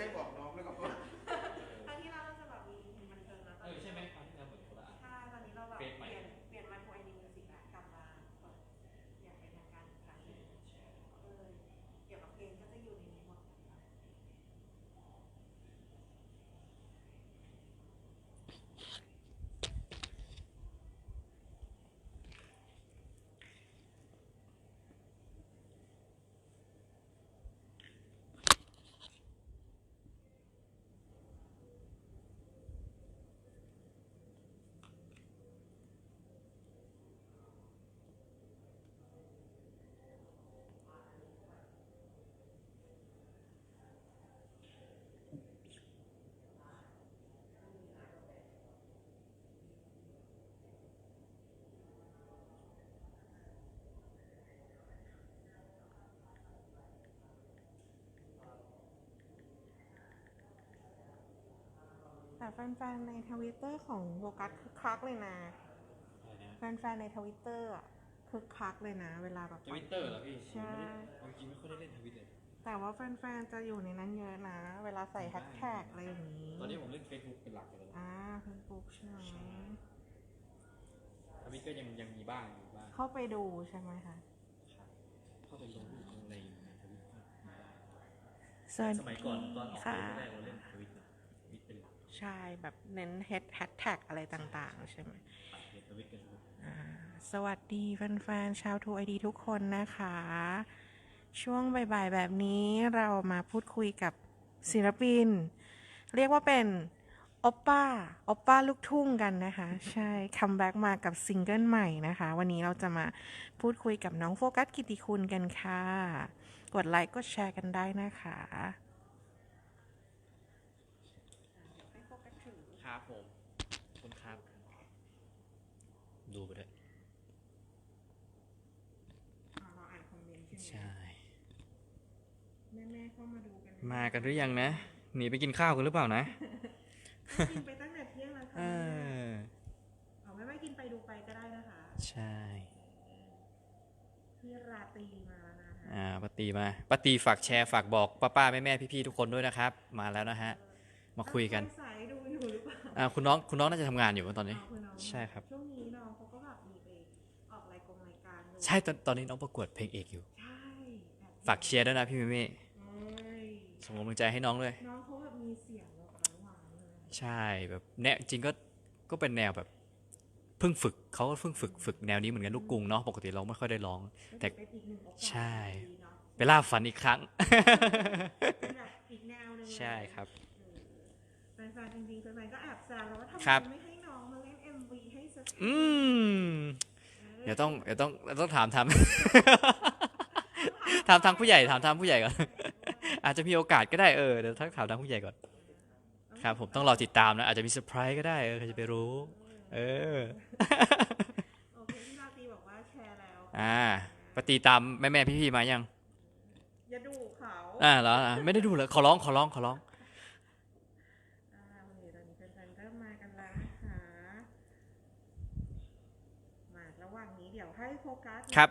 ช่บอกน้องแล้วก็ ครั้งที่แล้วเราจะแบบมีเพลงบันเทิงแล้วต เอ อน อ นี้ ใช่ไหมคราวที่แล้วเหมือนคนละอัน ใช่ตอนนี้เราแบบ เฟ เป ซใหม่ ลี่ยนเปลี่ยนมาทัวร์ไอดีมิวสิกแล้วกลับมาเปิดอย่างเป็นทางการอีกครั้งหนึ่งเออเกี่ยวกับเพลงก็จะอยู่ในนี้หมดนะคะ แต่แฟนๆในทวิตเตอร์ของโฟกัสคึกคักเลยนะอะไรนะแฟนๆในทวิตเตอร์อะคึกคักเลยนะ เวลาแบบทวิตเตอร์เหรอพี่ใช่ผมจริงๆไม่ค่อยได้เล่นทวิตเลย แต่ว่าแฟนๆจะอยู่ในนั้นเยอะนะ เวลาใส่แฮชแท็กอะไรอย่างนี้ตอนนี้ผมเล่น Facebook เป็นหลักเลยนะอ่าเฟซบุ๊กใช่ไหมทวิตก็ยังยังมีบ้างอยู่บ้างเข้าไปดูใช่ไหมคะครับเข้าไปลงรูปลงอะไรอยู่ในทวิตก็มีบ้างสวัสสมัยก่อนตอนออกค่ะเฟซแรกเราเล่นทวิตนะ ใช่แบบเน้นแฮชแท็กอะไรต่างๆ ใช่ไหมสวัสดีแฟนๆชาวทูไอดีทุกคนนะคะ ช่วงบ่ายๆ แบบนี้เรามาพูดคุยกับศิลปิน เรียกว่าเป็นโอปป้าโอปป้าลูกทุ่งกันนะคะ ใช่คัมแบ็กมากับซิงเกิลใหม่นะคะ วันนี้เราจะมาพูดคุยกับน้องโฟกัสกิติคุณกันค่ะ กดไลค์กดแชร์กันได้นะคะให้โฟกัสถือ ครับผมขอบคุณครับ ดูไปด้วย อ่าเราอ่านคอมเมนต์ ใช่ไหมใช่แม่ๆเข้ามาดูกันมากันหรือยังนะ หนีไปกินข้าวกันหรือเปล่านะ กินไปตั้งแต่เที่ยงแล้วค่ะเออ เอาไม่ไม่กินไปดูไปก็ได้นะคะ ใช่ พี่ราตรีมาแล้วนะคะ อ่าปาตีมาปาตีฝากแชร์ฝากบอกป้าป้าแม่แม่พี่พี่ๆทุกคนด้วยนะครับ มาแล้วนะฮะ มาคุยกัน สายดูอยู่หรือเปล่าอ่าคุณน้องคุณน้องน่าจะทำงานอยู่ตอนนี้ เอาคุณน้องใช่ครับ ช่วงนี้น้องเขาก็แบบมีไปออกรายกงรายการด้วยใช่ตอนตอนนี้น้องประกวดเพลงเอกอยู่ใช่แบบ ฝากเชียร์ด้วยนะพี่มิมี่เอ้ยส่งกำลังใจให้น้องด้วย น้องเขาแบบมีเสียงแบบหวานๆเลยใช่แบบแนวจริงก็ก็เป็นแนวแบบเพิ่งฝึกเขาก็เพิ่งฝึกฝึกแนวนี้เหมือนกันลูกกรุงเนาะปกติเราไม่ค่อยได้ร้อง แต่เป็นอีกหนึ่งโอกาสใช่ ดีเนาะไปล่าฝันอีกครั้ง เป็นแบบอีกแนวหนึงเลยใช่ครับเออแฟนๆจริงๆแฟนๆก็แอบแซวแล้วว่าทำไมครับ ไม่ให้น้องมาเล่น MV ให้สักทีอืมเดี๋ยวต้องเดี๋ยวต้องต้องถามทำ ถามทางผู้ใหญ่ถามทางผู้ใหญ่ก่อน อาจจะมีโอกาสก็ได้เออเดี๋ยวทักถามทางผู้ใหญ่ก่อน ครับ ผมต้องรอติดตามนะ อาจจะมีเซอร์ไพรส์ก็ได้เออใครจะไปรู้ เออโอเคพี่ราตรีบอกว่าแชร์แล้วอ่าปฏิตามแม่แม่พี่พี่ๆมายังอย่าดูเขาอ่าเหรออะไม่ได้ดูเลยขอร้องขอร้องขอร้องอ่าโอเคตอนนี้แฟนๆก็มากันแล้วนะคะมาระหว่างนี้เดี๋ยวให้โฟกัสครับ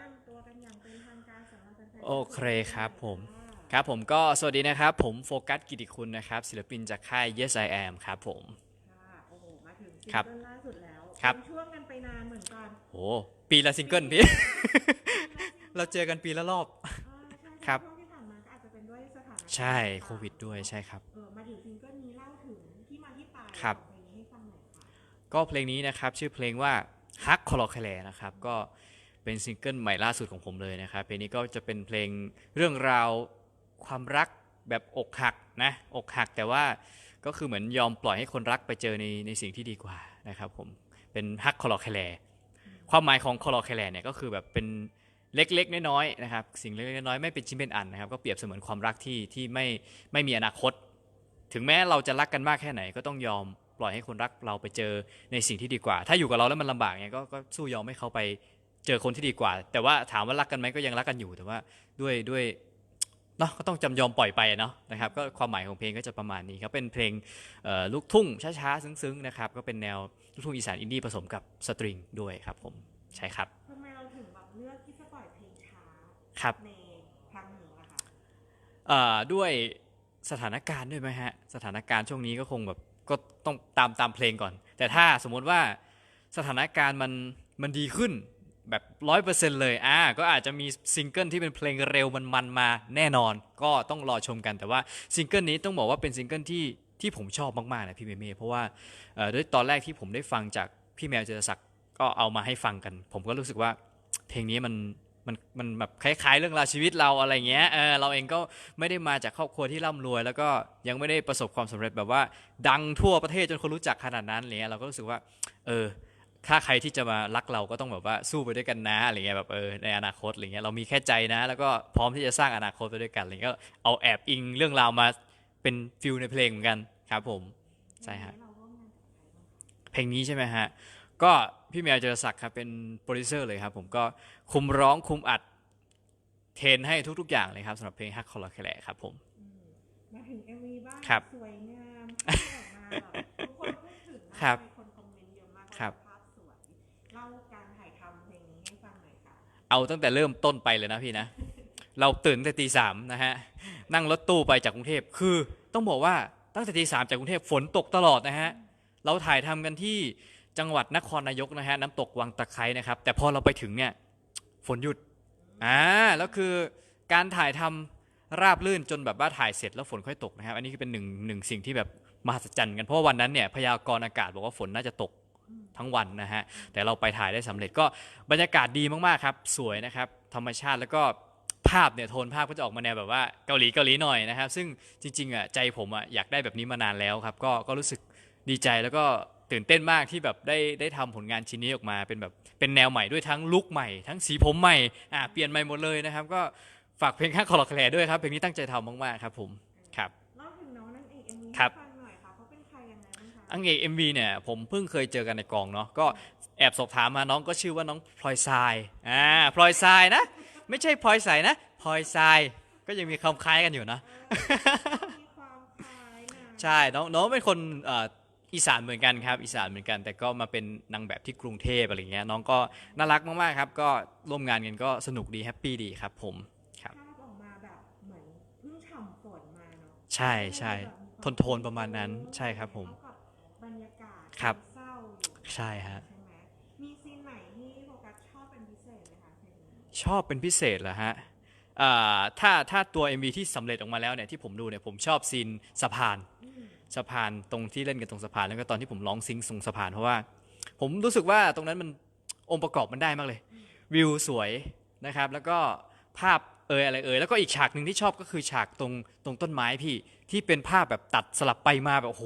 โอเคครับผมค่ะครับผมก็สวัสดีนะครับ ผมโฟกัสกิติคุณนะครับ ศิลปินจากค่าย Yes I Am ครับผม ค่ะโอ้โห มาถึงซิงครับเกิลล่าสุดแล้วครับ เป็นช่วงกันไปนานเหมือนกันโอ้ปีละซิงเกิลพี่ เราเจอกันปีละรอบ อ่าใช่ครับ ช่วงที่ผ่านมาก็อาจจะเป็นด้วยสถานการณ์ใช่โควิดด้วยใช่ครับ เออมาถึงซิงเกิลนี้เล่าถึงที่มาที่ไปครับ ของเพลงนี้ให้ฟังหน่อยค่ะก็เพลงนี้นะครับชื่อเพลงว่าฮักคอลอคแลนะครับ ก็ เป็นซิงเกิลใหม่ล่าสุดของผมเลยนะครับเพลงนี้ก็จะเป็นเพลงเรื่องราวความรักแบบอกหักนะอกหักแต่ว่าก็คือเหมือนยอมปล่อยให้คนรักไปเจอในในสิ่งที่ดีกว่านะครับผมเป็นฮักคอลอคแลความหมายของคอลอคแลเนี่ยก็คือแบบเป็นเล็กๆน้อยๆนะครับสิ่งเล็กๆน้อยๆไม่เป็นชิ้นเป็นอันนะครับก็เปรียบเสมือนความรักที่ที่ไม่ไม่มีอนาคต ถึงแม้เราจะรักกันมากแค่ไหน ก็ต้องยอมปล่อยให้คนรักเราไปเจอในสิ่งที่ดีกว่า ถ้าอยู่กับเราแล้วมันลำบากเนี่ยก็ก็สู้ยอมให้เขาไป เจอคนที่ดีกว่า แต่ว่าถามว่ารักกันไหมก็ยังรักกันอยู่แต่ว่าด้วยด้วยเนาะก็ต้องจำยอมปล่อยไปอะเนาะนะครับก็ความหมายของเพลงก็จะประมาณนี้ครับเป็นเพลงเอ่อลูกทุ่งช้าๆซึ้งๆนะครับก็เป็นแนวลูกทุ่งอีสานอินดี้ผสมกับสตริงด้วยครับผมใช่ครับทำไมเราถึงแบบเลือกที่จะปล่อยเพลงช้าครับในครั้งนี้ล่ะคะเอ่อด้วยสถานการณ์ด้วยไหมฮะสถานการณ์ช่วงนี้ก็คงแบบก็ต้องตามตามเพลงก่อน แต่ถ้าสมมุติว่าสถานการณ์มันมันดีขึ้น แบบร้อยเปอร์เซ็นต์เลยอ่าก็อาจจะมีซิงเกิลที่เป็นเพลงเร็วมันมันมาแน่นอน ก็ต้องรอชมกันแต่ว่าซิงเกิลนี้ต้องบอกว่าเป็นซิงเกิลที่ที่ผมชอบมากๆนะพี่เมย์เพราะว่าเอ่อด้วยตอนแรกที่ผมได้ฟังจากพี่แมวเจรศักดิ์ก็เอามาให้ฟังกัน ผมก็รู้สึกว่าเพลงนี้มันมันมันแบบคล้ายๆเรื่องราวชีวิตเราอะไรเงี้ยเออเราเองก็ไม่ได้มาจากครอบครัวที่ร่ำรวย แล้วก็ยังไม่ได้ประสบความสำเร็จแบบว่า ดังทั่วประเทศจนคนรู้จักขนาดนั้นเงี้ยเราก็รู้สึกว่า เออ ถ้าใครที่จะมารักเราก็ต้องแบบว่าสู้ไปด้วยกันนะอะไรเงี้ยแบบเออในอนาคตอะไรเงี้ยเรามีแค่ใจนะ แล้วก็พร้อมที่จะสร้างอนาคตไปด้วยกันอะไรเงี้ยก็เอาแอบอิงเรื่องราวมาเป็นฟิลในเพลงเหมือนกันครับผมใช่ฮะเราร่วมงานกับใครบ้างคะเพลงนี้ใช่ไหมฮะก็พี่แมวเจรศักดิ์ครับเป็นโปรดิวเซอร์เลยครับผมก็คุมร้องคุมอัดเทรนให้ทุก ๆ อย่างเลยครับสำหรับเพลงฮักคอลาแคลครับผมอืมมาถึง MV บ้างครับสวยงามที่ออกมาแบบทุกคนพูดถึงมากครับ เอาตั้งแต่เริ่มต้นไปเลยนะพี่นะ เราตื่นแต่ตีสามนะฮะ นั่งรถตู้ไปจากกรุงเทพ คือต้องบอกว่าตั้งแต่ตีสามจากกรุงเทพฝนตกตลอดนะฮะ เราถ่ายทำกันที่จังหวัดนครนายกนะฮะ น้ำตกวังตะไคร้นะครับ แต่พอเราไปถึงเนี่ยฝนหยุด อ่า แล้วคือการถ่ายทำราบลื่นจนแบบว่าถ่ายเสร็จแล้วฝนค่อยตกนะครับ อันนี้คือเป็นหนึ่งหนึ่งสิ่งที่แบบมหัศจรรย์กัน เพราะวันนั้นเนี่ยพยากรณ์อากาศบอกว่าฝนน่าจะตก ทั้งวันนะฮะ แต่เราไปถ่ายได้สำเร็จก็บรรยากาศดีมากๆครับ สวยนะครับ ธรรมชาติแล้วก็ภาพเนี่ยโทนภาพก็จะออกมาแนวแบบว่าเกาหลีเกาหลีหน่อยนะครับ ซึ่งจริงๆอะใจผมอะอยากได้แบบนี้มานานแล้วครับ ก็ก็รู้สึกดีใจแล้วก็ตื่นเต้นมากที่แบบได้ได้ทำผลงานชิ้นนี้ออกมา เป็นแบบเป็นแนวใหม่ด้วยทั้งลุคใหม่ ทั้งสีผมใหม่อ่าเปลี่ยนใหม่หมดเลยนะครับ ก็ฝากเพลงข้างคอร์แคลด้วยครับเพลงนี้ตั้งใจทำมากๆครับผมครับเล่าถึงน้องนางเอก MV ครับ ยังไงบ้างคะอังเอก MV เนี่ยผมเพิ่งเคยเจอกันในกองเนาะก็แอบสอบถามมาน้องก็ชื่อว่าน้องพลอยทรายอ่าพลอยทรายนะ ไม่ใช่พลอยใสนะพลอยทรายก็ยังมีคำคล้ายกันอยู่นะ มีความคล้ายนะใช่น้องน้องเป็นคนเอ่ออีสานเหมือนกันครับ อีสานเหมือนกัน แต่ก็มาเป็นนางแบบที่กรุงเทพอะไรเงี้ยน้องก็น่ารักมากๆครับก็ร่วมงานกันก็สนุกดีแฮปปี้ดีครับผม ครับ ภาพออกมาแบบเหมือนเพิ่งฉ่ำฝนมาเนาะใช่ใช่โทนโทนประมาณนั้นใช่ครับผมแล้ว ครับ เศร้าอยู่ใช่ฮะ ใช่ไหมมีซีนไหนที่โฟกัสชอบเป็นพิเศษไหมคะเพลงนี้ชอบเป็นพิเศษเหรอฮะอ่าถ้าถ้าตัว MV ที่สำเร็จออกมาแล้วเนี่ยที่ผมดูเนี่ยผมชอบซีนสะพาน อืมสะพานตรงที่เล่นกันตรงสะพานแล้วก็ตอนที่ผมร้องซิงค์ตรงสะพานเพราะว่า ผมรู้สึกว่าตรงนั้นมันองค์ประกอบมันได้มากเลย วิวสวยนะครับ แล้วก็ภาพเอยอะไรเอยแล้วก็อีกฉากหนึ่งที่ชอบก็คือฉากตรงตรงต้นไม้พี่ที่เป็นภาพแบบตัดสลับไปมาแบบโอ้โห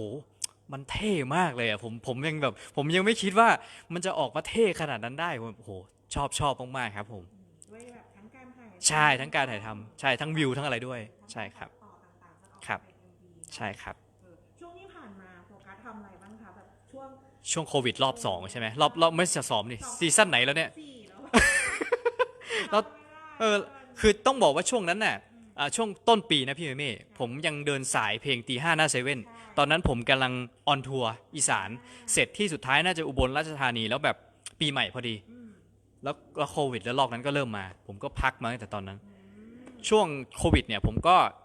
มันเท่มากเลยอะผมผมยังแบบ ผมยังไม่คิดว่ามันจะออกมาเท่ขนาดนั้นได้ผมโอ้โหชอบชอบมากๆครับ ผม ด้วยแบบทั้งการถ่ายใช่ทั้งการถ่ายทำใช่ทั้งวิวทั้งอะไรด้วย ใช่ครับ ต่อต่างๆจะออกครับเป็น MV ใช่ครับ เออช่วงที่ผ่านมาโฟกัสทำอะไรบ้างคะแบบช่วงช่วงโควิดรอบสองใช่ไหมรอบรอบไม่ใช่สองนี่ซีซั่นไหนแล้วเนี่ย สี่แล้วเราเออ คือต้องบอกว่าช่วงนั้นน่ะ อ่าช่วงต้นปีนะพี่เมเม่ผมยังเดินสายเพลงตีห้าหน้าเซเว่นตอนนั้นผมกำลังออนทัวร์อีสาน เสร็จที่สุดท้ายน่าจะอุบลราชธานีแล้วแบบปีใหม่พอดีอืมแล้วแล้วโควิดแล้วลอกนั้นก็เริ่มมา ผมก็พักมาตั้งแต่ตอนนั้น ช่วงโควิดเนี่ยผมก็เอ่อ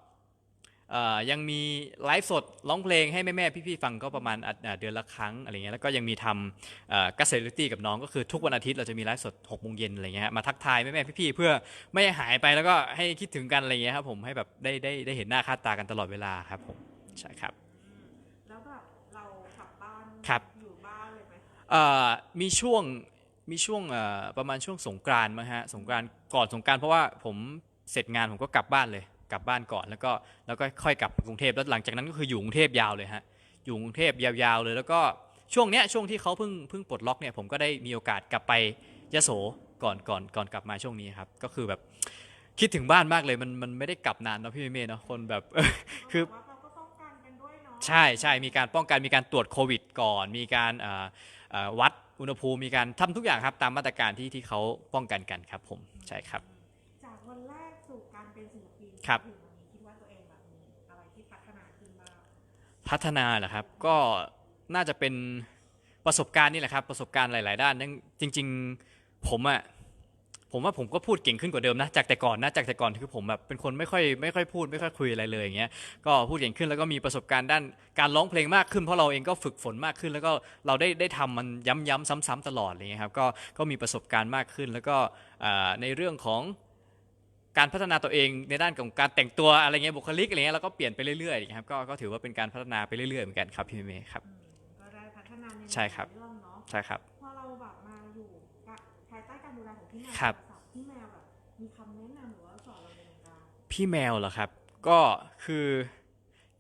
ยังมีไลฟ์สดร้องเพลงให้แม่ๆพี่ๆฟังก็ประมาณอะอะเดือนละครั้งอะไรเงี้ยแล้วก็ยังมีทำกัสเซอร์ตี้กับน้องก็คือทุกวันอาทิตย์เราจะมีไลฟ์สด6โมงเย็นอะไรเงี้ยฮะมาทักทายแม่ๆพี่ๆเพื่อไม่ให้หายไปแล้วก็ให้คิดถึงกันอะไรเงี้ยครับผมให้แบบได้ได้ได้เห็นหน้าค่าตากันตลอดเวลาครับผมใช่ครับแล้วแบบเรากลับบ้านครับอยู่บ้านเลยไหมเอ่อมีช่วงมีช่วงเอ่อประมาณช่วงสงกรานต์มั้งฮะสงกรานต์ก่อนสงกรานต์เพราะว่าผมเสร็จงานผมก็กลับบ้านเลย กลับบ้านก่อนแล้วก็แล้วก็ค่อยกลับกรุงเทพแล้วหลังจากนั้นก็คืออยู่กรุงเทพยาวเลยฮะอยู่กรุงเทพยาวๆเลย แล้วก็ช่วงเนี้ยช่วงที่เขาเพิ่งเพิ่งปลดล็อกเนี่ยผมก็ได้มีโอกาสกลับไปยโสก่อนก่อนก่อนกลับมาช่วงนี้ครับก็คือแบบคิดถึงบ้านมากเลยมันมันไม่ได้กลับนานเนาะพี่เมย์เนาะคนแบบคือแต่ว่าเราก็ป้องกันกันด้วยเนาะใช่ใช่มีการป้องกันมีการตรวจโควิดก่อน มีการเอ่อเอ่อวัดอุณหภูมิมีการทำทุกอย่างครับตามมาตรการที่ที่เขาป้องกันกันครับผมใช่ครับ จากวันแรกสู่การเป็นศิลปิน ครับถึงวันนี้คิดว่าตัวเองแบบมีอะไรที่พัฒนาขึ้นบ้างพัฒนาเหรอครับ ก็น่าจะเป็นประสบการณ์นี่แหละครับ ประสบการณ์หลาย ๆ ด้านนั่นจริง ๆ ผมอะผมว่าผมก็พูดเก่งขึ้นกว่าเดิมนะจากแต่ก่อนนะจากแต่ก่อนคือผมแบบเป็นคนไม่ค่อยไม่ค่อยพูดไม่ค่อยคุยอะไรเลยอย่างเงี้ยก็พูดเก่งขึ้นแล้วก็มีประสบการณ์ด้านการร้องเพลงมากขึ้นเพราะเราเองก็ฝึกฝนมากขึ้น แล้วก็เราได้ได้ทำมันย้ำๆซ้ำๆตลอดอะไรเงี้ยครับก็ก็มีประสบการณ์มากขึ้น แล้วก็อ่าในเรื่องของ การพัฒนาตัวเองในด้านของการแต่งตัวอะไรเงี้ยบุคลิกอะไรเงี้ยเราก็เปลี่ยนไปเรื่อยๆอย่างเงี้ยครับก็ก็ถือว่าเป็นการพัฒนาไปเรื่อยๆเหมือนกันครับพี่เมย์ครับอืมก็ได้พัฒนาในใช่ครับเรื่องเนาะใช่ครับพอเราแบบมาอยู่กับภายใต้การดูแลของพี่แมวครับพี่แมวแบบมีคำแนะนำหรือว่าสอนเราในวงการพี่แมวเหรอครับก็คือ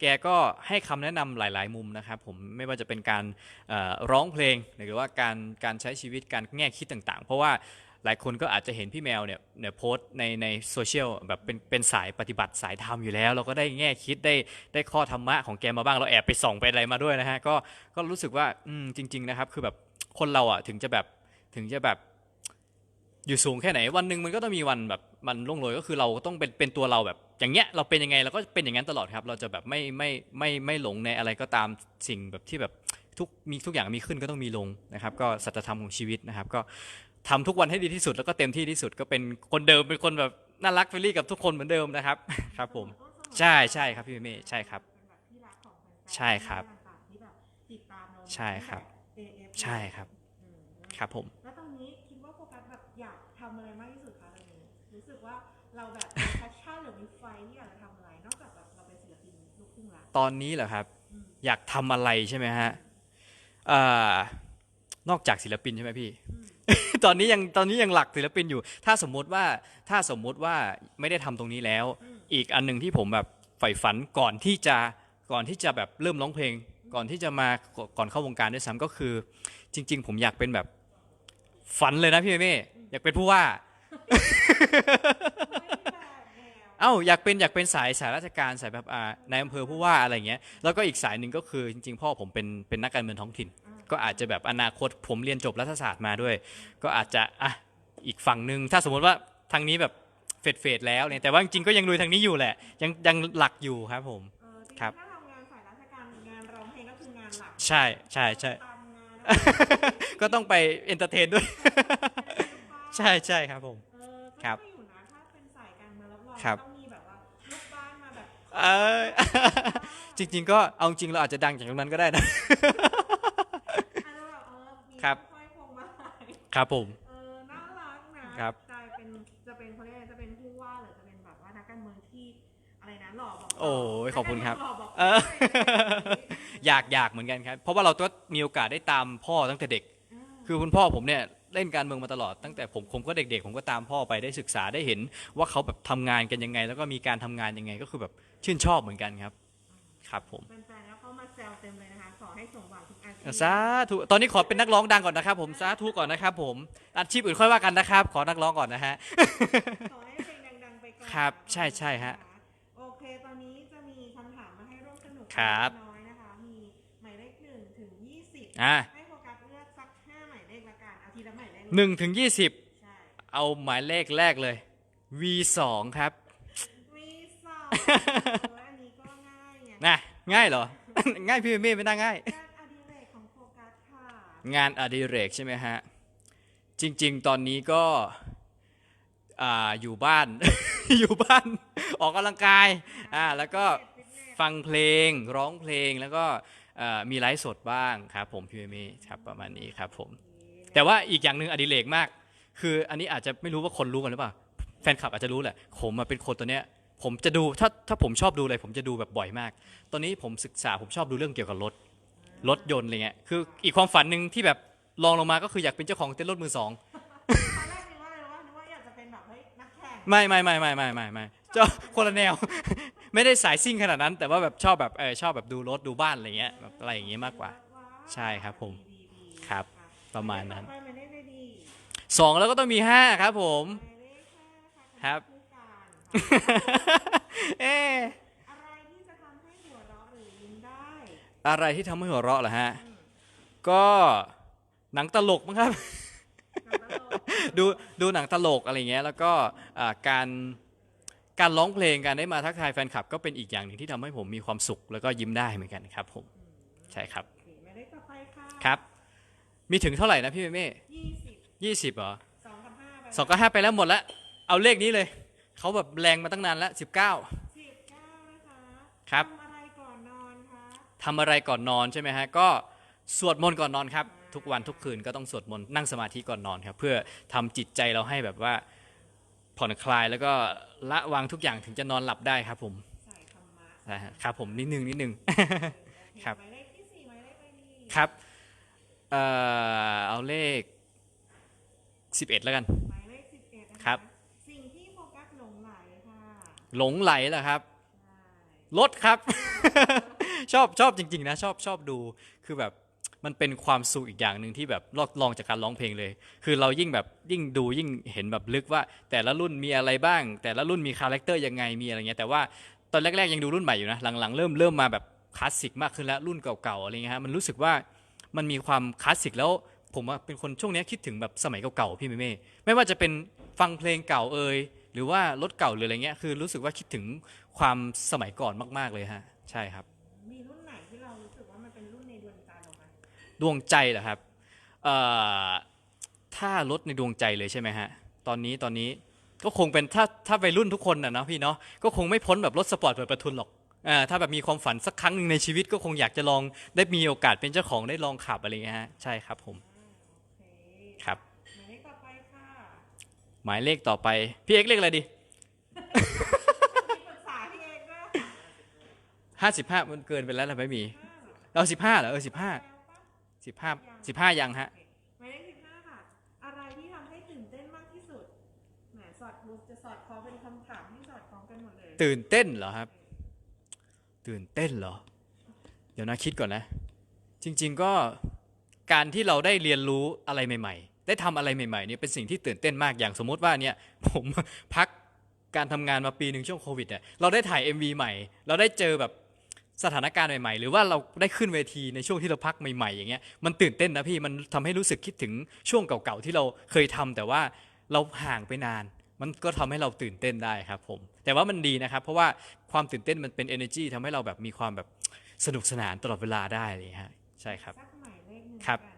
แกก็ให้คำแนะนำหลาย ๆ มุมนะครับผมไม่ว่าจะเป็นการเอ่อร้องเพลงหรือว่าการการใช้ชีวิตการแง่คิดต่าง ๆ เพราะว่าห ลายคนก็อาจจะเห็นพี่แมวเนี่ยเนี่ยโพสต์ในในโซเชียลแบบเป็นเป็นสายปฏิบัติสายธรรมอยู่แล้ว เราก็ได้แง่คิดได้ได้ข้อธรรมะของแกมาบ้างเราแอบไปส่องไปอะไรมาด้วยนะฮะก็ก็รู้สึกว่าอืมจริง ๆนะครับ คือแบบคนเราอะถึงจะแบบถึงจะแบบอยู่สูงแค่ไหนวันหนึ่งมันก็ต้องมีวันแบบมันล่วงโรยก็คือเราต้องเป็นเป็นตัวเราแบบ อย่างเงี้ยเราเป็นยังไงเราก็เป็นอย่างนั้นตลอดครับ เราจะแบบไม่ไม่ไม่ไม่หลงในอะไรก็ตามสิ่งแบบที่แบบทุกมีทุกอย่างมีขึ้นก็ต้องมีลงนะครับ ก็สัจธรรมของชีวิตนะครับ ก็ ทำทุกวันให้ดีที่สุดแล้วก็เต็มที่ที่สุดก็เป็นคนเดิมเป็นคนแบบน่ารักเฟรนลี่กับทุกคนเหมือนเดิมนะครับครับผมใช่ใช่ครับพี่เมย์ใช่ครับเป็นแบบที่รักของแฟนๆใช่ครับต่างๆที่แบบติดตามเราใช่ครับตั้งแต่ AF ใช่ครับอืมครับผมแล้วตอนนี้คิดว่าโฟกัสแบบอยากทำอะไรมากที่สุดคะตอนนี้รู้สึกว่าเราแบบมีแพชชั่นหรือมีไฟที่อยากจะทำอะไรนอกจากแบบเราเป็นศิลปินลูกทุ่งละตอนนี้เหรอครับอืมอยากทำอะไรใช่ไหมฮะอ่านอกจากศิลปินใช่ไหมพี่ ตอนนี้ยังตอนนี้ยังหลักศิลปินอยู่ ถ้าสมมุติว่าถ้าสมมุติว่าไม่ได้ทำตรงนี้แล้ว อีกอันหนึ่งที่ผมแบบใฝ่ฝันก่อนที่จะก่อนที่จะแบบเริ่มร้องเพลง ก่อนที่จะมาก่อนเข้าวงการด้วยซ้ำก็คือ จริง ๆ ผมอยากเป็นแบบฝันเลยนะพี่เมย์อยากเป็นผู้ว่า เอ้าอยากเป็นอยากเป็นสายสายราชการสายแบบอ่านายอำเภอผู้ว่าอะไรเงี้ยแล้วก็อีกสายหนึ่งก็คือจริงๆ พ่อผมเป็นเป็นนักการเมืองท้องถิ่น ก็อาจจะแบบอนาคตผมเรียนจบรัฐศาสตร์มาด้วย ก็อาจจะอะอีกฝั่งหนึ่งถ้าสมมติว่าทางนี้แบบเฟดเฟดๆแล้วเนี่ยแต่ว่าจริงๆก็ยังลุยทางนี้อยู่แหละ ยังยังหลักอยู่ครับผม เออจริงๆครับ ถ้าทำงานสายราชการงานร้องเพลงก็คืองานหลักใช่ใช่ใช่ ตามงาน ก็ต้องไปเอนเตอร์เทนด้วย ใช่ใช่ครับผม เออก็ครับได้ ครับ ต้องมีแบบว่าลูกบ้านมาแบบเออ จริง ๆ ก็เอาจริงเราอาจจะดังจากตรงนั้นก็ได้นะอาจจะแบบเออมีครับสร้อยพวงมาลัยครับผม เออน่ารักนะครับกลายเป็นจะเป็นเขาเรียกอะไรจะเป็นผู้ว่าหรือจะเป็นแบบว่านักการเมืองที่อะไรนะหล่อบอกต่โอ้ยขอบคุณครับ นักการเมืองหล่อบอกเอออยากอยากเหมือนกันครับ เพราะว่าเราก็มีโอกาสได้ตามพ่อตั้งแต่เด็กอืมคือคุณพ่อผมเนี่ย เล่นการเมืองมาตลอดตั้งแต่ผมผมก็เด็กๆ ผมก็ตามพ่อไปได้ศึกษาได้เห็น ว่าเขาแบบทำงานกันยังไง แล้วก็มีการทำงานยังไงก็คือแบบชื่นชอบเหมือนกันครับ ครับผมแฟนๆแล้วเข้ามาแซวเต็มเลยนะคะ ขอให้สมหวังทุกอาชีพสาธุตอนนี้ขอเป็นนักร้องดังก่อนนะครับ ผมสาธุก่อนนะครับ ผมอาชีพอื่นค่อยว่ากันนะครับ ขอนักร้องก่อนนะฮะ ขอให้เพลงดังๆไปก่อนครับใช่ใช่ฮะโอเค ตอนนี้จะมีคำถามมาให้ร่วมสนุกครับน้อยนะคะ มีหมายเลขหนึ่งถึงยี่สิบ อะ ให้ หมายเลขหนึ่งถึงยี่สิบใช่ เอาหมายเลขแรกเลย V2 ครับ วีสองอันนี้ก็ง่ายไงนะง่ายเหรอ ง่ายพี่เมย์ไม่น่าง่าย งานอดิเรกของโฟกัสค่ะงานอดิเรกใช่ไหมฮะ จริง ๆ ตอนนี้ก็อ่าอยู่บ้าน อยู่บ้าน ออกกำลังกายอ่าแล้วก็ฟังเพลงร้องเพลงแล้วก็เอ่อมีไลฟ์สดบ้างครับผมพี่เมย์ครับประมาณนี้ครับผม แต่ว่าอีกอย่างหนึ่งอดิเรกมาก คืออันนี้อาจจะไม่รู้ว่าคนรู้กันหรือเปล่า แฟนคลับอาจจะรู้แหละ ผมมาเป็นคนตัวเนี้ย ผมจะดูถ้าถ้าผมชอบดูอะไรผมจะดูแบบบ่อยมาก ตอนนี้ผมศึกษาผมชอบดูเรื่องเกี่ยวกับรถ รถยนต์อะไรเงี้ย คืออีกความฝันหนึ่งที่แบบลองลงมาก็คืออยากเป็นเจ้าของเต้นรถมือสอง ตอนแรกนึกว่าอะไรวะนึกว่าอยากจะเป็นแบบเฮ้ยนักแข่งไม่ไม่ไม่ไม่ไม่ไม่ไม่เจ้าคนละแนว ไม่ได้สายซิ่งขนาดนั้น แต่ว่าแบบชอบแบบเออชอบแบบดูรถดูบ้านอะไรเงี้ยแบบอะไรอย่างเงี้ยมากกว่าใช่ครับผมดีดีดีครับ ประมาณนั้นต่อไปหมายเลขอะไรดีสองแล้วก็ต้องมีห้าครับผม หมายเลขห้าค่ะครับผู้การเอ๊ะอะไรที่จะทำให้หัวเราะหรือยิ้มได้ อะไรที่ทำให้หัวเราะเหรอฮะ ก็หนังตลกมั้งครับหนังตลกดูดูหนังตลกอะไรเงี้ยแล้วก็อ่าการการร้องเพลงการได้มาทักทายแฟนคลับ ก็เป็นอีกอย่างหนึ่งที่ทำให้ผมมีความสุขแล้วก็ยิ้มได้เหมือนกันครับผม ใช่ครับโอเคหมายเลขต่อไปค่ะ ครับ มีถึงเท่าไหร่นะพี่เมเม่ยี่สิบยี่สิบเหรอสองกับห้าไปสองเก้าห้าไปแล้วหมดแล้วเอาเลขนี้เลย เขาแบบแรงมาตั้งนานแล้วสิบเก้า สิบเก้านะคะครับ ทำอะไรก่อนนอนคะทำอะไรก่อนนอนใช่ไหมฮะก็สวดมนต์ก่อนนอนครับ ทุกวันทุกคืนก็ต้องสวดมนต์นั่งสมาธิก่อนนอนครับ เพื่อทำจิตใจเราให้แบบว่าผ่อนคลายแล้วก็ละวางทุกอย่างถึงจะนอนหลับได้ครับผมใส่ธรรมะนะฮะครับผมนิดนึงนิดนึง ครับ หมายเลขที่สี่หมายเลขอะไรดีครับ เอ่อเอาเลข 11 แล้วกัน หมายเลขสิบเอ็ดนะะครับ สิ่งที่โฟกัสหลงไหลค่ะหลงไหลเหรอครับ ใช่รถครับ ชอบชอบจริง ๆ นะ ชอบชอบดูคือแบบมันเป็นความสุขอีกอย่างหนึ่งที่แบบลองลองจากการร้องเพลงเลย คือเรายิ่งแบบยิ่งดูยิ่งเห็นแบบลึกว่า แต่ละรุ่นมีอะไรบ้าง แต่ละรุ่นมีคาแรคเตอร์ยังไงมีอะไรเงี้ยแต่ว่าตอนแรก ๆ ยังดูรุ่นใหม่อยู่นะหลังๆเริ่มเริ่มมาแบบคลาสสิกมากขึ้นแล้วรุ่นเก่าๆอะไรเงี้ยฮะมันรู้สึกว่า มันมีความคลาสสิกแล้วผมว่าเป็นคนช่วงเนี้ยคิดถึงแบบสมัยเก่าๆพี่เมเม่ไม่ว่าจะเป็นฟังเพลงเก่าเอ่ยหรือว่ารถเก่าหรืออะไรเงี้ยคือรู้สึกว่าคิดถึงความสมัยก่อนมากๆเลยฮะใช่ครับ มีรุ่นไหนที่เรารู้สึกว่ามันเป็นรุ่นในดวงใจเราไหมดวงใจเหรอครับเอ่อถ้ารถในดวงใจเลยใช่ไหมฮะตอนนี้ตอนนี้ก็คงเป็นถ้าถ้าวัยรุ่นทุกคนนะเนาะพี่เนาะก็คงไม่พ้นแบบรถสปอร์ตเปิดประทุนหรอกอ่า ถ้าแบบมีความฝันสักครั้งหนึ่งในชีวิตก็คงอยากจะลองได้มีโอกาสเป็นเจ้าของได้ลองขับอะไรเงี้ยฮะใช่ครับผมโอเคครับหมายเลขต่อไปค่ะหมายเลขต่อไปพี่เอ็กซ์เลขอะไรดีมีปรึกษาพี่เองด้วยห้าสิบห้ามันเกินไปแล้วนะไม่มีห้าเอาสิบห้าเหรอเออสิบห้าแล้วปะสิบห้าสิบห้ายังฮะ หมายเลขสิบห้าค่ะ อะไรที่ทำให้ตื่นเต้นมากที่สุดแหมสอดรูจะสอดคล้องเป็นคำถามที่สอดคล้องกันหมดเลยตื่นเต้นเหรอครับ ตื่นเต้นเหรอ เดี๋ยวนะคิดก่อนนะ จริง ๆก็การที่เราได้เรียนรู้อะไรใหม่ ๆ ได้ทำอะไรใหม่ๆเนี่ยเป็นสิ่งที่ตื่นเต้นมากอย่างสมมติว่าเนี่ยผมพักการทำงานมาปีหนึ่งช่วงโควิดเนี่ยเราได้ถ่าย MV ใหม่ เราได้เจอแบบสถานการณ์ใหม่ๆ หรือว่าเราได้ขึ้นเวทีในช่วงที่เราพักใหม่ๆ อย่างเงี้ยมันตื่นเต้นนะพี่มันทำให้รู้สึกคิดถึงช่วงเก่าๆที่เราเคยทำแต่ว่าเราห่างไปนาน มันก็ทำให้เราตื่นเต้นได้ครับผม แต่ว่ามันดีนะครับ เพราะว่าความตื่นเต้นมันเป็น energy ทำให้เราแบบมีความแบบสนุกสนานตลอดเวลาได้เลยฮะใช่ครับสักหมายเลขหนึ่งครับกั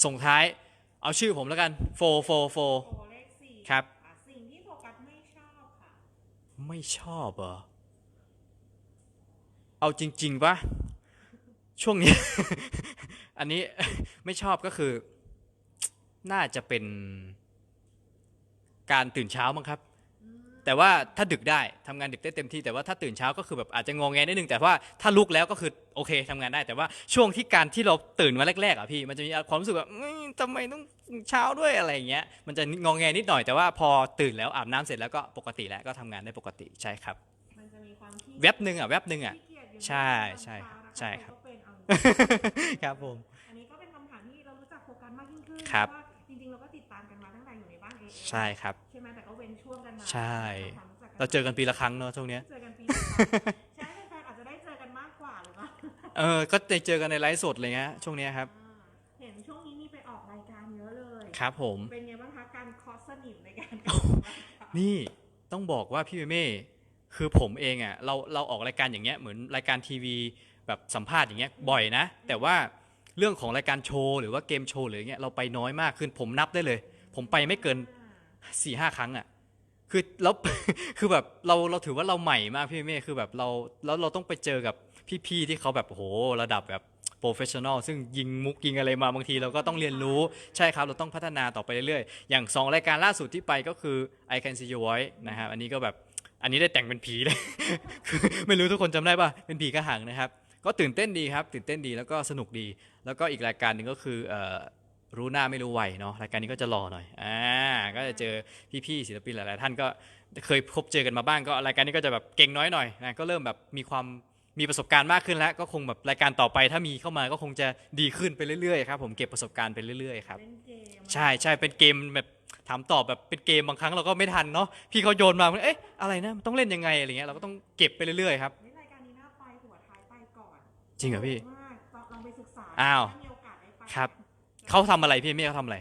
นส่งท้ายเอาชื่อผมแล้วกันโฟโฟโฟโอเลขสี่ครับะสิ่งที่โฟกัสไม่ชอบค่ะไม่ชอบเหรอเอาจริงๆปะช่วงนี้ อันนี้ไม่ชอบก็คือ น่าจะเป็น การตื่นเช้ามั้งครับ แต่ว่าถ้าดึกได้ทำงานดึกได้เต็มที่แต่ว่าถ้าตื่นเช้าก็คือแบบอาจจะงองแงนิดนึงแต่ว่าถ้าลุกแล้วก็คือโอเคทำงานได้ แต่ว่าช่วงที่การที่เราตื่นมาแรกๆอะพี่ มันจะมีความรู้สึกแบบอื้อทำไมต้องเช้าด้วยอะไรอย่างเงี้ยมันจะงองแงนิดหน่อยแต่ว่าพอตื่นแล้วอาบน้ำเสร็จแล้วก็ปกติแล้วก็ทำงานได้ปกติใช่ครับ มันจะมีความที่แว็บหนึ่งอะแว็บหนึ่งอะ ขี้เกียจอยู่ใช่ในใช่ตอนเช้านะคะใช่ครับก็เป็นเอาจริงครับผม อันนี้ก็เป็นคำถามที่เรารู้จักโฟกัสมากยิ่งขึ้นครับ เพาะว่า ในบ้านเอใช่ครับ ใช่ไหมแต่ก็เว้นช่วงกันมาใช่ทำความรู้จักกันเราเจอกันปีละครั้งเนอะช่วงเนี้ย เจอกันปีละครั้งใช่แฟนๆอาจจะได้เจอกันมากกว่าหรือเปล่าเออ ก็ได้เจอกันในไลฟ์สดเลยฮะช่วงเนี้ยครับ อ่าเห็นช่วงนี้มีไปออกรายการเยอะเลย ครับผม เป็นไงบ้างคะการคอสสนิมในการนี่ต้องบอกว่าพี่เมเม่คือผมเองอะเราเราออกรายการอย่างเงี้ยเหมือนรายการทีวีแบบสัมภาษณ์อย่างเงี้ยบ่อยนะ แต่ว่าเรื่องของรายการโชว์หรือว่าเกมโชว์หรืออย่างเงี้ยเราไปน้อยมากคือผมนับได้เลย ผมไปไม่เกิน สี่ห้าครั้งอะคือแล้วคือแบบเราเราถือว่าเราใหม่มากพี่เมเม่คือแบบเราแล้วเราต้องไปเจอกับพี่ๆที่เขาแบบโหระดับแบบโปรเฟชชั่นอลซึ่งยิงมุกยิงอะไรมาบางทีเราก็ต้องเรียนรู้ใช่ครับเราต้องพัฒนาต่อไปเรื่อยๆ อย่าง 2 รายการล่าสุดที่ไปก็คือ I Can See Your Voice นะครับอันนี้ก็แบบอันนี้ได้แต่งเป็นผีเลย ไม่รู้ทุกคนจำได้ป่ะ เป็นผีกระหังนะครับ ก็ตื่นเต้นดีครับ ตื่นเต้นดีแล้วก็สนุกดี แล้วก็อีกรายการหนึ่งก็คือออรู้หน้าไม่รู้วัยเนาะรายการนี้ก็จะรอหน่อยอ่า ก็จะเจอพี่ๆศิลปินหลายๆท่านก็เคยพบเจอกันมาบ้างก็รายการนี้ก็จะแบบเก่งน้อยหน่อยนะก็เริ่มแบบมีความมีประสบการณ์มากขึ้นแล้ว ก็คงแบบรายการต่อไปถ้ามีเข้ามาก็คงจะดีขึ้นไปเรื่อยๆครับผมเก็บประสบการณ์ไปเรื่อยๆครับเล่นเกมใช่ใช่เป็นเกมแบบถามตอบแบบเป็นเกมบางครั้งเราก็ไม่ทันเนาะพี่เขาโยนมาเอ๊ะอะไรนะมันต้องเล่นยังไงอะไรเงี้ยเราก็ต้องเก็บไปเรื่อยๆครับเฮ้ยรายการนี้น่าไปหัวท้ายไปก่อนจริงเหรอพี่มากลองไปศึกษาอ้าวถ้มีโอกาสได้ไปครับเขาทำอะไรพี่เม่เขาทำอะไร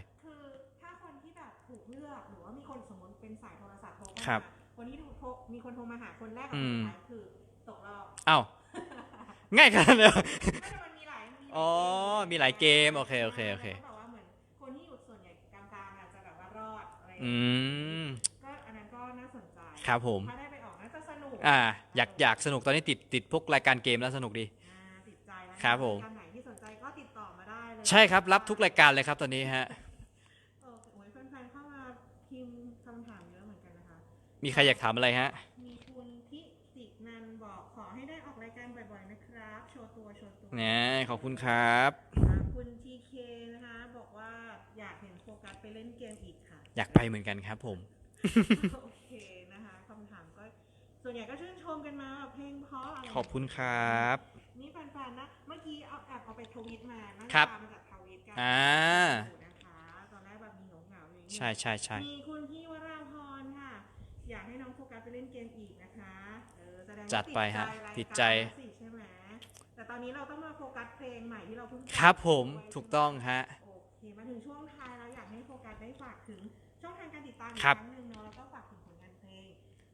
ครับมาวันนี้ถูกโทรมีคนโทรมาหาคนแรกกับอืคนมสุดท้ายคือตกรอบอ้าวง่ายขนาดนั้นเลยเหรอไม่แต่มันมีหลายมีหลายอ๋อมีหลายเกมโอเคโอเคโอเคแล้วก็แบบว่าเหมือนคนที่อยู่ส่วนใหญ่กลางๆอาจจะแบบว่ารอดอะไรอย่างอืมก็อันนั้นก็น่าสนใจครับผม ถ้าได้ไปออกน่าจะสนุกอ่า อยากอยากสนุกตอนนี้ติดติดพวกรายการเกมแล้วสนุกดี อ่าติดใจแล้วครับผมายการไหนที่สนใจก็ติดต่อมาได้เลย ใช่ครับ รับทุกรายการเลยครับตอนนี้ฮะ โอ้โหแฟนๆเข้ามาพิมพ์คำถามเยอะเหมือนกันนะคะ มีใครอยากถามอะไรฮะ มีคุณพิสินันบอกขอให้ได้ออกรายการบ่อยๆนะครับ โชว์ตัวโชว์ตัวเนี่ยขอบคุณครับ อ่าคุณทีเคนะคะบอกว่าอยากเห็นโฟกัสไปเล่นเกมอีกค่ะ อยากไปเหมือนกันครับผม โอเคนะคะคำถามก็ ส่วนใหญ่ก็ชื่นชมกันมาแบบเพลงเพราะอะไรขอบคุณครับ นี่แฟนๆนะ เมื่อกี้เอาแอบเอาไปทวิตมานั่งครับตามมาจากทวิตกันอ่าอยู่นะคะตอนแรกแบบมีเหงาๆอย่างนี้ใช่ใช่ใช่มีคุณพี่วราพรค่ะ อยา กให้น้องโฟกัสไปเล่นเกมอีกนะคะเออแสดงว่าจัดไปฮะรายการติดใจสิใช่ไหมแต่ตอนนี้เราต้องมาโฟกัสเพลงใหม่ที่เราเพิ่งครับผมด้วยถูกต้องฮะ โอเคมาถึงช่วงท้ายแล้วอยากให้โฟกัสได้ฝากถึงช่องทางการติดตามอีกครับครั้งหนึ่งเนาะแล้วก็ฝากถึงผลงานเพลง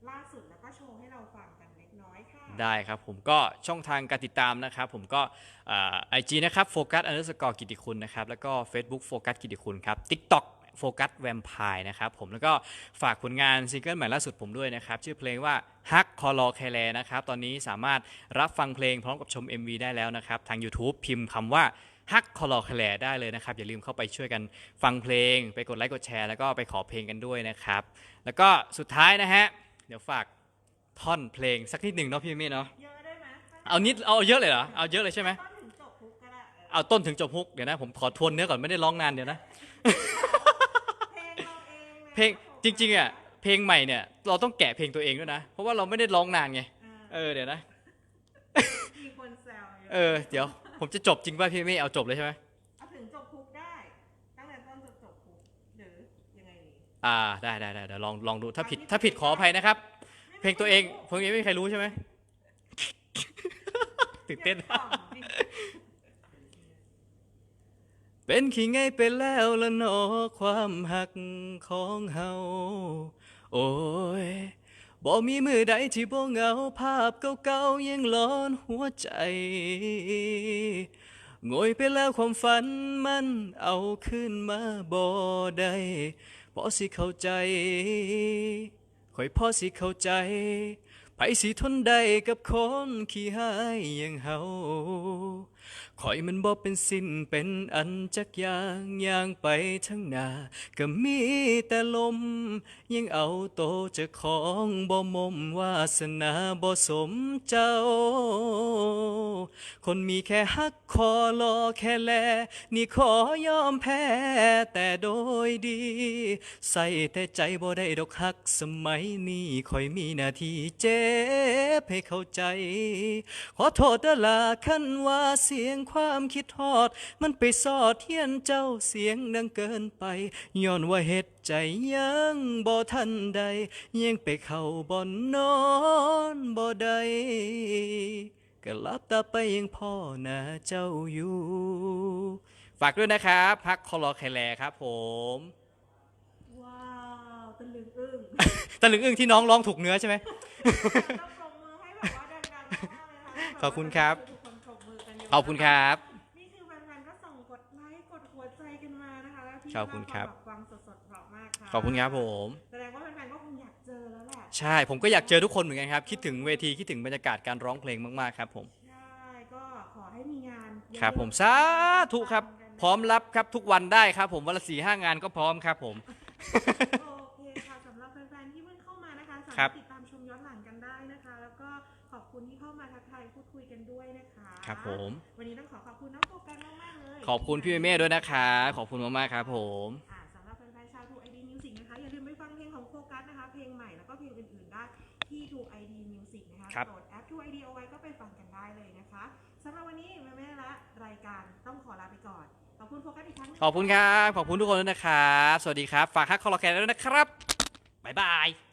ล่าสุดแล้วก็โชว์ให้เราฟังกันเล็กน้อยค่ะ ได้ครับผมก็ช่องทางการติดตามนะครับ ผมก็ไอจีนะครับโฟกัสอันเดอร์สกอร์กิติคุณนะครับ แล้วก็ Facebook โฟกัสกิติคุณครับ TikTok โฟกัสแวมไพร์นะครับผมแล้วก็ฝากผลงานซิงเกิลใหม่ล่าสุดผมด้วยนะครับ ชื่อเพลงว่าฮักคอลอแคลนะครับ ตอนนี้สามารถรับฟังเพลงพร้อมกับชม MV ได้แล้วนะครับ ทาง YouTube พิมพ์คำว่าฮักคอลอแคลได้เลยนะครับ อย่าลืมเข้าไปช่วยกันฟังเพลง ไปกดไลค์กดแชร์แล้วก็ไปขอเพลงกันด้วยนะครับ แล้วก็สุดท้ายนะฮะ เดี๋ยวฝากท่อนเพลงสักนิดหนึ่งเนาะพี่เมฆเนาะเยอะได้ไหมเอานิดเอาเยอะเลยเหรอเอาเยอะเลยใช่ไหมต้นถึงจบคุกก็ได้เออเอาต้นถึงจบฮุกเดี๋ยวนะผมขอทวนเนื้อก่อนไม่ได้ร้องนานเดี๋ยวนะเพลงเรา เองนะเพลงจริงๆอะเพลงใหม่เนี่ยเราต้องแกะเพลงตัวเองด้วยนะ เพราะว่าเราไม่ได้ร้องนานไง เออเดี๋ยวนะ มีคนแซวเยอะเออเดี๋ยว ผมจะจบจริงป่ะพี่ไม่เอาจบเลยใช่ไหมเอาถึงจบคุกได้ ตั้งแต่ต้นจนจบคุกหรือยังไงดีอ่าได้ได้ได้เดี๋ยวลองลองดูถ้าผิดถ้าผิดขออภัยนะครับ เพลงตัวเองเพลงนี้ไม่มีใครรู้ใช่ไหมตื่นเต้นอย่าขำดิ เป็นขี้ไงไปแล้วละเนอความหักของเฮาโอ้ยบ่มีมือใดที่บ่เหงาภาพเก่าๆยังหลอนหัวใจโงยไปแล้วความฝันมันเอาขึ้นมาบ่ได้พอสิเข้าใจค่อยพอสิเข้าใจไผสิทนได้กับคนขี้หายอย่างเฮา คอยมันบ่เป็นสิ้นเป็นอันจักอย่างย่างไปทั้งหน้าก็มีแต่ลม ยังเอาโตจะของบ่มมวาสนาบ่สมเจ้า คนมีแค่ฮักคอรอแค่แล นี่ขอยอมแพ้แต่โดยดี ใส่แต่ใจบ่ได้ดอกฮักสมัยนี้คอยมีหน้าที่เจ็บให้เข้าใจ ขอโทษเด้อล่ะคันว่าเสียงความคิดทอด มันไปสอดเทียนเจ้าเสียงดังเกินไปย้อนว่าเฮ็ดใจยังบ่ทันใด ยังไปเข้าบ่อนนอนบ่ได้ก็หลับตาไปยังพ่อหน้าเจ้าอยู่ ฝากด้วยนะครับพักคอลอแคแลครับผมว้าวตะลึงอึ้งตะลึงอึ้งที่น้องร้องถูกเนื้อใช่ไหมต้องปรบมือให้แบบว่าดังๆมากๆเลยค่ะขอบคุณครับ ขอบคุณครับ นี่คือแฟนๆก็ส่งกดไลค์กดหัวใจกันมานะคะแล้วพี่ขอบคุณครับ ก็ฟังสดๆเพราะมากค่ะขอบคุณครับผม แสดงว่าแฟนๆก็คงอยากเจอแล้วแหละใช่ ผมก็อยากเจอทุกคนเหมือนกันครับ คิดถึงเวที คิดถึงบรรยากาศการร้องเพลงมากๆครับผม ใช่ก็ขอให้มีงานเยอะๆครับผมสาธุครับ พร้อมรับครับทุกวันได้ครับผมวันละสี่ห้างานก็พร้อมครับผม โอเคค่ะสำหรับแฟนๆที่เพิ่งเข้ามานะคะสาครัมารบ ถติดตามชมย้อนหลังกันได้นะคะ แล้วก็ขอบคุณที่เข้ามาทักทายพูดคุยกันด้วยนะคะ ครับผม วันนี้ต้องขอขอบคุณน้องโฟกัสมากๆเลยขอบคุณพี่เมย์ด้วยนะครับขอบคุณมากๆครับผม อ่าสำหรับแฟนๆชาว True ID Music นะคะอย่าลืมไปฟังเพลงของโฟกัสนะคะ เพลงใหม่แล้วก็เพลงอื่นๆได้ที่ True ID Music นะคะครับ โหลดแอป True ID เอาไว้ก็ไปฟังกันได้เลยนะคะสำหรับวันนี้แม่ๆและรายการต้องขอลาไปก่อนขอบคุณโฟกัสอีกครั้งหนึ่ง ขอบคุณครับ ขอบคุณทุกคนด้วยนะครับ สวัสดีครับ ฝากฮักคอลอแคนด้วยนะครับ บ๊ายบาย